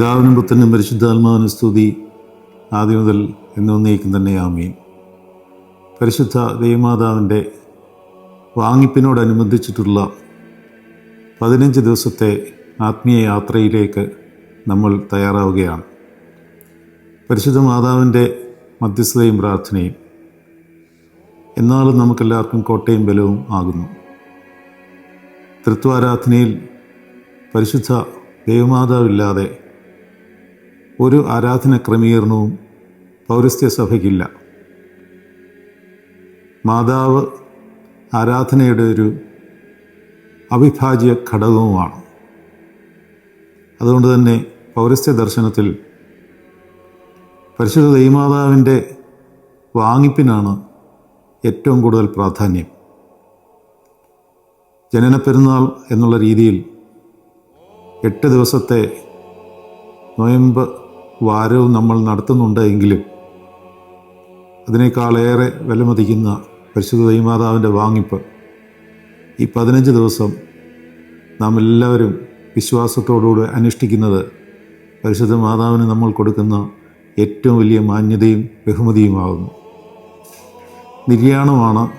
പിതാവിനും പുത്രനും പരിശുദ്ധാത്മാവിനും സ്തുതി ആദ്യം മുതൽ എന്നൊന്നേക്കും തന്നെ ആമീൻ. പരിശുദ്ധ ദൈവമാതാവിന്റെ വാങ്ങിപ്പിനോടനുബന്ധിച്ചിട്ടുള്ള പതിനഞ്ച് ദിവസത്തെ ആത്മീയ യാത്രയിലേക്ക് നമ്മൾ തയ്യാറാവുകയാണ്. പരിശുദ്ധ മാതാവിന്റെ മധ്യസ്ഥതയും പ്രാർത്ഥനയും എന്നാലും നമുക്കെല്ലാവർക്കും കോട്ടയും ബലവും ആകുന്നു. തൃത്വാരാധനയിൽ പരിശുദ്ധ ദൈവമാതാവില്ലാതെ ഒരു ആരാധന ക്രമീകരണവും പൗരസ്ത്യ സഭയ്ക്കില്ല. മാതാവ് ആരാധനയുടെ ഒരു അവിഭാജ്യ ഘടകവുമാണ്. അതുകൊണ്ട് തന്നെ പൗരസ്ത്യ ദർശനത്തിൽ പരിശുദ്ധ ദൈമാതാവിന്റെ വാങ്ങിപ്പിനാണ് ഏറ്റവും കൂടുതൽ പ്രാധാന്യം. ജനന പെരുന്നാൾ എന്നുള്ള രീതിയിൽ എട്ട് ദിവസത്തെ നോയമ്പ് വാരവും നമ്മൾ നടത്തുന്നുണ്ട് എങ്കിലും അതിനേക്കാളേറെ വിലമതിക്കുന്ന പരിശുദ്ധ ദൈമാതാവിന്റെ വാങ്ങിപ്പ് ഈ പതിനഞ്ച് ദിവസം നാം എല്ലാവരും വിശ്വാസത്തോടുകൂടി അനുഷ്ഠിക്കുന്നത് പരിശുദ്ധ മാതാവിന് നമ്മൾ കൊടുക്കുന്ന ഏറ്റവും വലിയ മാന്യതയും ബഹുമതിയുമാകുന്നു. നിര്യാണമാണ്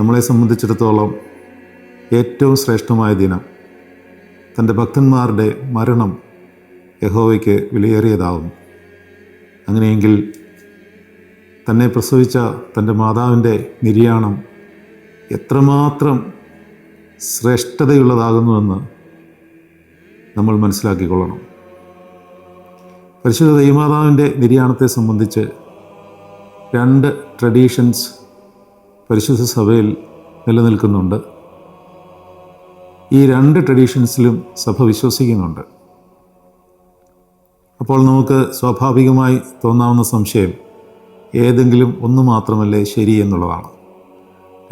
നമ്മളെ സംബന്ധിച്ചിടത്തോളം ഏറ്റവും ശ്രേഷ്ഠമായ ദിനം. തന്റെ ഭക്തന്മാരുടെ മരണം യഹോവയ്ക്ക് വിലയേറിയതാവും. അങ്ങനെയെങ്കിൽ തന്നെ പ്രസവിച്ച തന്റെ മാതാവിന്റെ നിര്യാണം എത്രമാത്രം ശ്രേഷ്ഠതയുള്ളതാകുന്നുവെന്ന് നമ്മൾ മനസ്സിലാക്കിക്കൊള്ളണം. പരിശുദ്ധ ദൈവമാതാവിന്റെ നിര്യാണത്തെ സംബന്ധിച്ച് രണ്ട് ട്രഡീഷൻസ് പരിശുദ്ധ സഭയിൽ നിലനിൽക്കുന്നുണ്ട്. ഈ രണ്ട് ട്രഡീഷൻസിലും സഭ വിശ്വസിക്കുന്നുണ്ട്. അപ്പോൾ നമുക്ക് സ്വാഭാവികമായി തോന്നാവുന്ന സംശയം ഏതെങ്കിലും ഒന്ന് മാത്രമല്ലേ ശരി എന്നുള്ളതാണ്.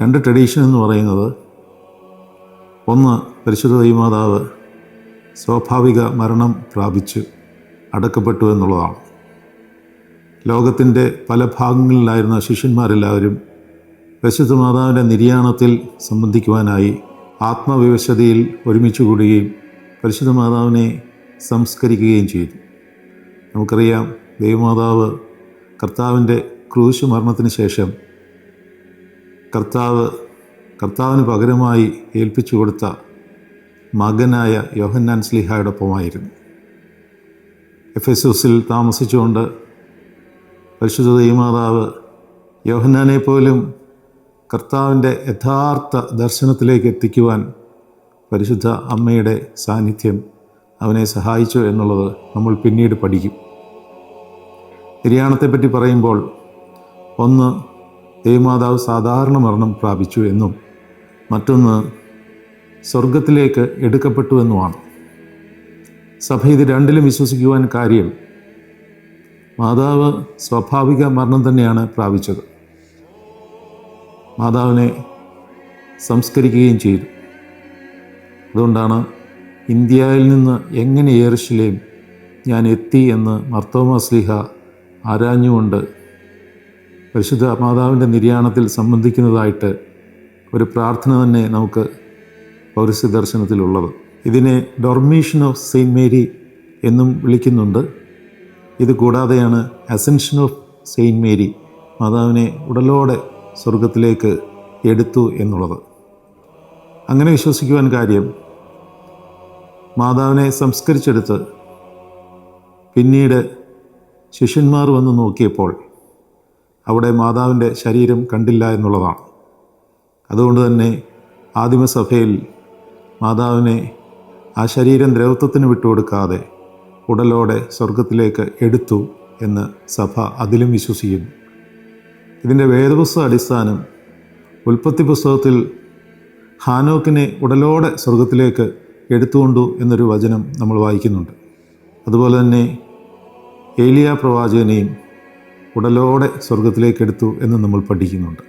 രണ്ട് ട്രഡീഷൻ എന്ന് പറയുന്നത് ഒന്ന് പരിശുദ്ധ ദൈവമാതാവ് സ്വാഭാവിക മരണം പ്രാപിച്ചു അടക്കപ്പെട്ടു എന്നുള്ളതാണ്. ലോകത്തിന്റെ പല ഭാഗങ്ങളിലായിരുന്ന ശിഷ്യന്മാരെല്ലാവരും പരിശുദ്ധ മാതാവിന്റെ നിര്യാണത്തിൽ സംബന്ധിക്കുവാനായി ആത്മവിവശതയിൽ ഒരുമിച്ച് കൂടുകയും പരിശുദ്ധ മാതാവിനെ സംസ്കരിക്കുകയും ചെയ്തു. നമുക്കറിയാം ദൈവമാതാവ് കർത്താവിന്റെ ക്രൂശ് മരണത്തിന് ശേഷം കർത്താവ് കർത്താവിന് പകരമായി ഏൽപ്പിച്ചു കൊടുത്ത മകനായ യോഹന്നാൻ സ്ലിഹായോടൊപ്പമായിരുന്നു. എഫ് എസ് എസിൽ താമസിച്ചുകൊണ്ട് പരിശുദ്ധ ദൈവമാതാവ് യോഹന്നാനെ പോലും കർത്താവിന്റെ യഥാർത്ഥ ദർശനത്തിലേക്ക് എത്തിക്കുവാൻ പരിശുദ്ധ അമ്മയുടെ സാന്നിധ്യം അവനെ സഹായിച്ചു എന്നുള്ളത് നമ്മൾ പിന്നീട് പഠിക്കും. നിര്യാണത്തെപ്പറ്റി പറയുമ്പോൾ ഒന്ന് ദേവമാതാവ് സാധാരണ മരണം പ്രാപിച്ചു എന്നും മറ്റൊന്ന് സ്വർഗത്തിലേക്ക് എടുക്കപ്പെട്ടു എന്നുമാണ്. സഭ ഇത് രണ്ടിലും വിശ്വസിക്കുവാൻ കാര്യം മാതാവ് സ്വാഭാവിക മരണം തന്നെയാണ് പ്രാപിച്ചത്. മാതാവിനെ സംസ്കരിക്കുകയും ചെയ്തു. അതുകൊണ്ടാണ് ഇന്ത്യയിൽ നിന്ന് എങ്ങനെ ഏറിശിലേയും ഞാൻ എത്തി എന്ന് മർത്തോമ സ്ലിഹ ആരാഞ്ഞുകൊണ്ട് പരിശുദ്ധ മാതാവിന്റെ നിര്യാണത്തിൽ സംബന്ധിക്കുന്നതായിട്ട് ഒരു പ്രാർത്ഥന തന്നെ നമുക്ക് പൗരസ്യ ദർശനത്തിലുള്ളത്. ഇതിനെ ഡൊർമീഷൻ ഓഫ് സെയിന്റ് മേരി എന്നും വിളിക്കുന്നുണ്ട്. ഇത് കൂടാതെയാണ് അസെൻഷൻ ഓഫ് സെയിന്റ് മേരി മാതാവിനെ ഉടലോടെ സ്വർഗത്തിലേക്ക് എടുത്തു എന്നുള്ളത്. അങ്ങനെ വിശ്വസിക്കുവാൻ കാര്യം മാതാവിനെ സംസ്കരിച്ചെടുത്ത് പിന്നീട് ശിഷ്യന്മാർ വന്ന് നോക്കിയപ്പോൾ അവിടെ മാതാവിന്റെ ശരീരം കണ്ടില്ല എന്നുള്ളതാണ്. അതുകൊണ്ട് തന്നെ ആദിമസഭയിൽ മാതാവിനെ ആ ശരീരം ദ്രവത്വത്തിന് വിട്ടുകൊടുക്കാതെ ഉടലോടെ സ്വർഗത്തിലേക്ക് എടുത്തു എന്ന് സഭ അതിലും വിശ്വസിക്കുന്നു. ഇതിന്റെ വേദപുസ്തക അടിസ്ഥാനം ഉൽപ്പത്തി പുസ്തകത്തിൽ ഹാനോക്കിനെ ഉടലോടെ സ്വർഗത്തിലേക്ക് എടുത്തുകൊണ്ടു എന്നൊരു വചനം നമ്മൾ വായിക്കുന്നുണ്ട്. അതുപോലെ തന്നെ ഏലിയ പ്രവാചകനെയും ഉടലോടെ സ്വർഗത്തിലേക്ക് എടുത്തു എന്ന് നമ്മൾ പഠിക്കുന്നുണ്ട്.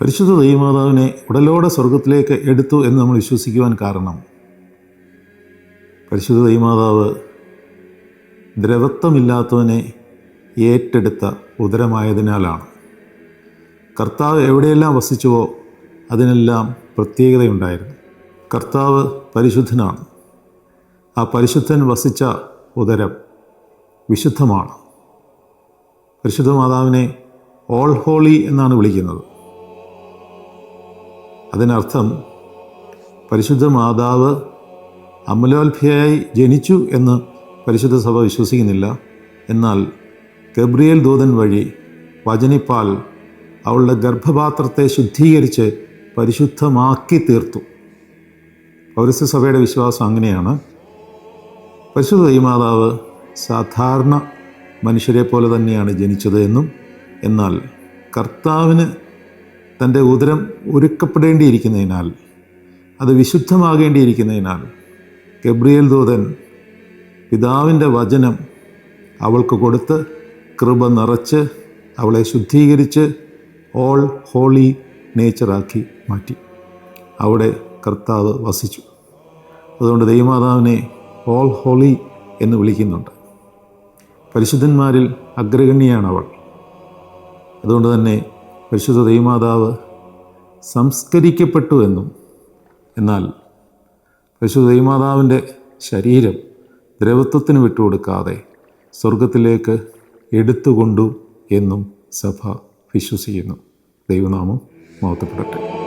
പരിശുദ്ധ ദൈവമാതാവിനെ ഉടലോടെ സ്വർഗത്തിലേക്ക് എടുത്തു എന്ന് നമ്മൾ വിശ്വസിക്കുവാൻ കാരണം പരിശുദ്ധ ദൈവമാതാവ് ദ്രവത്വമില്ലാത്തവനെ ഏറ്റെടുത്ത ഉദരമായതിനാലാണ്. കർത്താവ് എവിടെയെല്ലാം വസിച്ചുവോ അതിനെല്ലാം പ്രത്യേകതയുണ്ടായിരുന്നു. കർത്താവ് പരിശുദ്ധനാണ്. ആ പരിശുദ്ധൻ വസിച്ച ഉദരം വിശുദ്ധമാണ്. പരിശുദ്ധ മാതാവിനെ ഓൾ ഹോളി എന്നാണ് വിളിക്കുന്നത്. അതിനർത്ഥം പരിശുദ്ധ മാതാവ് അമലോത്ഭയായി ജനിച്ചു എന്ന് പരിശുദ്ധ സഭ വിശ്വസിക്കുന്നില്ല. എന്നാൽ ഗബ്രിയേൽ ദൂതൻ വഴി വചനിപ്പാൽ അവളുടെ ഗർഭപാത്രത്തെ ശുദ്ധീകരിച്ച് പരിശുദ്ധമാക്കി തീർത്തു. പൗരസ്യസഭയുടെ വിശ്വാസം അങ്ങനെയാണ്. പരിശുദ്ധ ദൈവമാതാവ് സാധാരണ മനുഷ്യരെ പോലെ തന്നെയാണ് ജനിച്ചത് എന്നും എന്നാൽ കർത്താവിന് തന്റെ ഉദരം ഒരുക്കപ്പെടേണ്ടിയിരിക്കുന്നതിനാൽ അത് വിശുദ്ധമാകേണ്ടിയിരിക്കുന്നതിനാൽ ഗബ്രിയേൽ ദൂതൻ പിതാവിന്റെ വചനം അവൾക്ക് കൊടുത്ത് കൃപ നിറച്ച് അവളെ ശുദ്ധീകരിച്ച് ഓൾ ഹോളി നേച്ചറാക്കി മാറ്റി. അവിടെ കർത്താവ് വസിച്ചു. അതുകൊണ്ട് ദൈവമാതാവിനെ ഓൾ ഹോളി എന്ന് വിളിക്കുന്നുണ്ട്. പരിശുദ്ധന്മാരിൽ അഗ്രഗണ്യാണ് അവൾ അതുകൊണ്ട് തന്നെ പരിശുദ്ധ ദൈവമാതാവ് സംസ്കരിക്കപ്പെട്ടു എന്നും എന്നാൽ പരിശുദ്ധ ദൈവമാതാവിന്റെ ശരീരം ദ്രവത്വത്തിന് വിട്ടുകൊടുക്കാതെ സ്വർഗത്തിലേക്ക് എടുത്തുകൊണ്ടു എന്നും സഭ വിശ്വസിക്കുന്നു. ദൈവനാമം മഹത്വപ്പെടട്ടെ.